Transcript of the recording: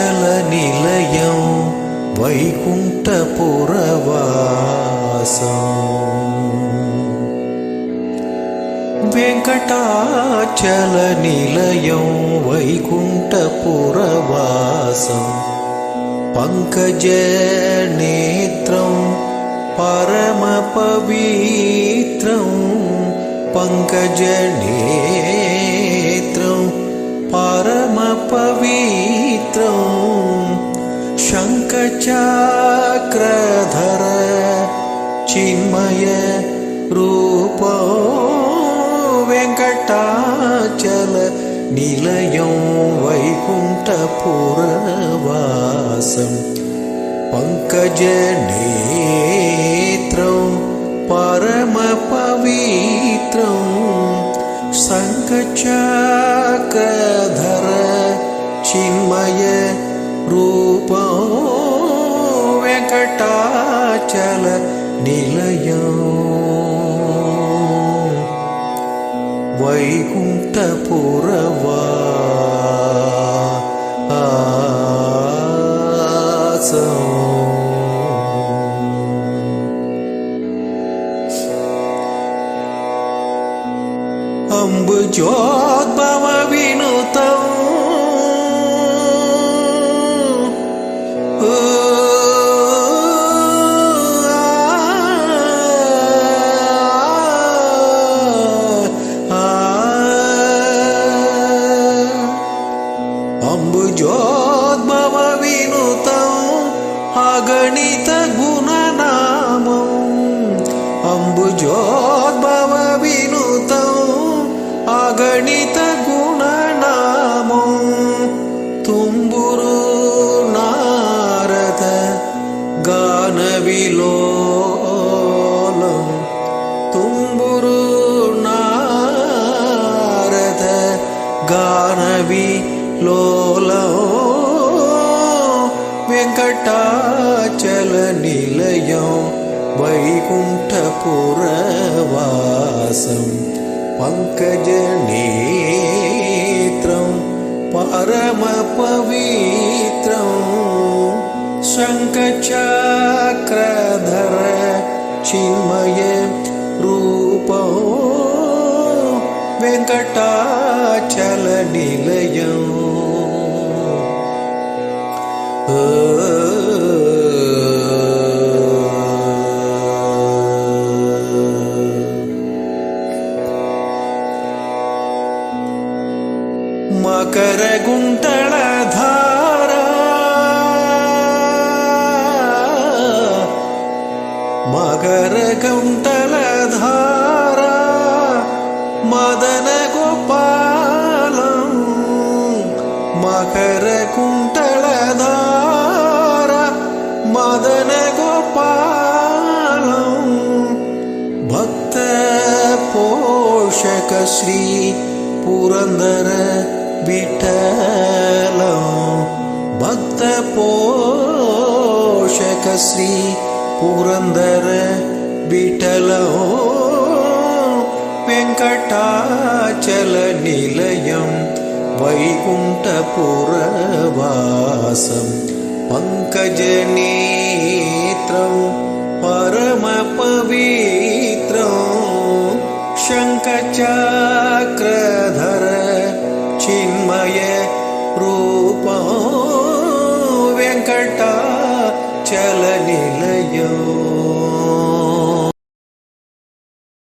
వెంకటాచలనిలయం వైకుంఠపురవాసం వెంకటాచలనిలయం వైకుంఠపురవాసం పంకజనేత్రం పరమపవిత్రం పంకజనేత్రం चक्रधर चिन्मय रूपो वेङ्कटाचल निलयं वैकुण्ठपुरवासं पङ्कजनेत्रौ परमपवित्रौ सङ्कचक्र அச்சல நிலையம். வைகுண்ட புறவாசம் அம்பு ஜோத்பவ வினுதா అగణిత గుణనామం అంబుజోద్భవ వినుతం అగణిత గుణనామం తుంబురు నారద గాన విలోలం తుంబురు నారద గాన విలోలం वेङ्कटाचलनिलयं वैकुण्ठपुरवासं पङ्कजनेत्रं परमपवित्रं शङ्खचक्रधर चिन्मय रूपो वेङ्कटाचलनिलयम् మకరగుంటళ ధారా మకరగుంటళ ధారా మదన గోపాలం మకరకుంటళ தார மதன கோபாலம் பக்த போஷக ஸ்ரீ புரந்தர விட்டலம். பக்த போஷக ஸ்ரீ புரந்தர விட்டலம். வெங்கடாச்சல நிலையம் வைகுண்டபுரவா गजनीत्रं परमपवित्रं शङ्कचक्रधर चिन्मयरूप वेङ्कटाचलनिलय।